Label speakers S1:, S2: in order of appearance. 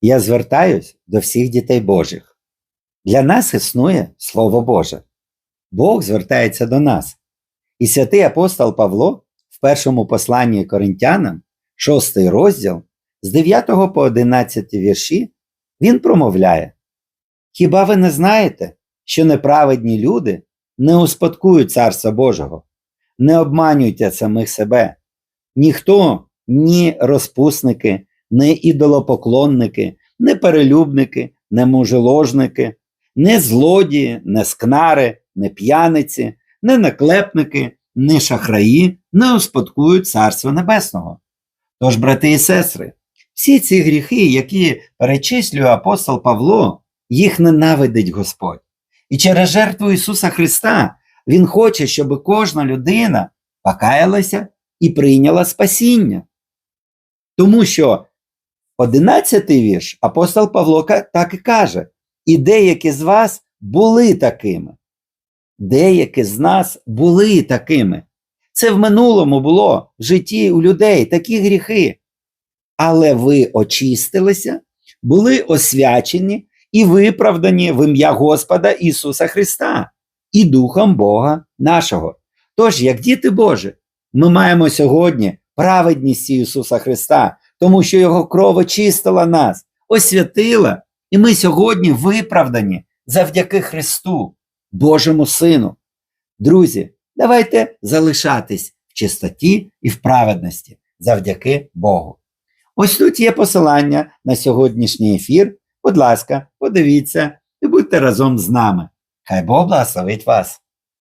S1: Я звертаюсь до всіх дітей Божих. Для нас існує Слово Боже. Бог звертається до нас. І святий апостол Павло в першому посланні Коринтянам, 6 розділ, з 9 по 11 вірші, він промовляє: Хіба ви не знаєте, що неправедні люди не успадкують Царства Божого? Не обманюйте самих себе. Ніхто, ні розпусники, не ідолопоклонники, не перелюбники, не мужеложники, не злодії, не скнари, не п'яниці, не наклепники, не шахраї не успадкують Царства Небесного. Тож, брати і сестри, всі ці гріхи, які перечислює апостол Павло, їх ненавидить Господь. І через жертву Ісуса Христа Він хоче, щоб кожна людина покаялася і прийняла спасіння. Тому що 11 вірш апостол Павло так і каже: і деякі з вас були такими. Деякі з нас були такими. Це в минулому було в житті у людей такі гріхи. Але ви очистилися, були освячені і виправдані в ім'я Господа Ісуса Христа і Духом Бога нашого. Тож, як діти Божі, ми маємо сьогодні праведність Ісуса Христа, тому що Його кров очистила нас, освятила, і ми сьогодні виправдані завдяки Христу, Божому Сину. Друзі, давайте залишатись в чистоті і в праведності завдяки Богу. Ось тут є посилання на сьогоднішній ефір. Будь ласка, подивіться і будьте разом з нами. Хай Бог благословить вас.